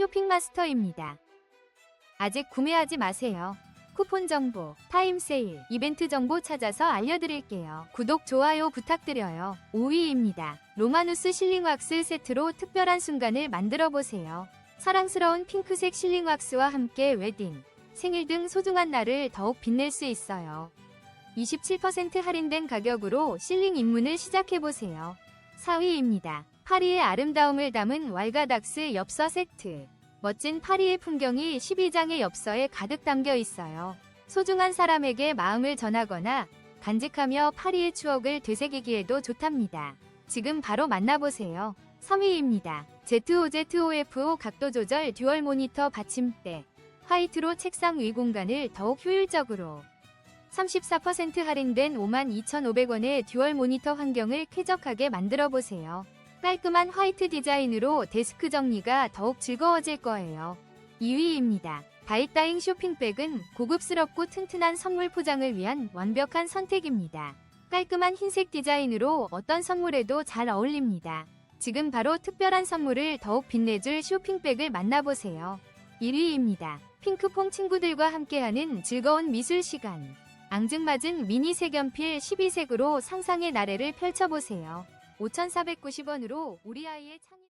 쇼핑마스터입니다. 아직 구매하지 마세요. 쿠폰 정보, 타임 세일, 이벤트 정보 찾아서 알려드릴게요. 구독, 좋아요 부탁드려요. 5위입니다. 로마누스 실링 왁스 세트로 특별한 순간을 만들어 보세요. 사랑스러운 핑크색 실링 왁스와 함께 웨딩, 생일 등 소중한 날을 더욱 빛낼 수 있어요. 27% 할인된 가격으로 실링 입문을 시작해보세요. 4위입니다. 파리의 아름다움을 담은 왈가닥스 엽서 세트. 멋진 파리의 풍경이 12장의 엽서에 가득 담겨 있어요. 소중한 사람에게 마음을 전하거나 간직하며 파리의 추억을 되새기기에도 좋답니다. 지금 바로 만나보세요. 3위입니다. ZOZOFO 각도 조절 듀얼 모니터 받침대. 화이트로 책상 위 공간을 더욱 효율적으로 34% 할인된 52,500원의 듀얼 모니터 환경을 쾌적하게 만들어 보세요. 깔끔한 화이트 디자인으로 데스크 정리가 더욱 즐거워질 거예요. 2위입니다. 바이다잉 쇼핑백은 고급스럽고 튼튼한 선물 포장을 위한 완벽한 선택입니다. 깔끔한 흰색 디자인으로 어떤 선물에도 잘 어울립니다. 지금 바로 특별한 선물을 더욱 빛내줄 쇼핑백을 만나보세요. 1위입니다. 핑크퐁 친구들과 함께하는 즐거운 미술 시간. 앙증맞은 미니 색연필 12색으로 상상의 나래를 펼쳐보세요. 5,490원으로 우리 아이의 창의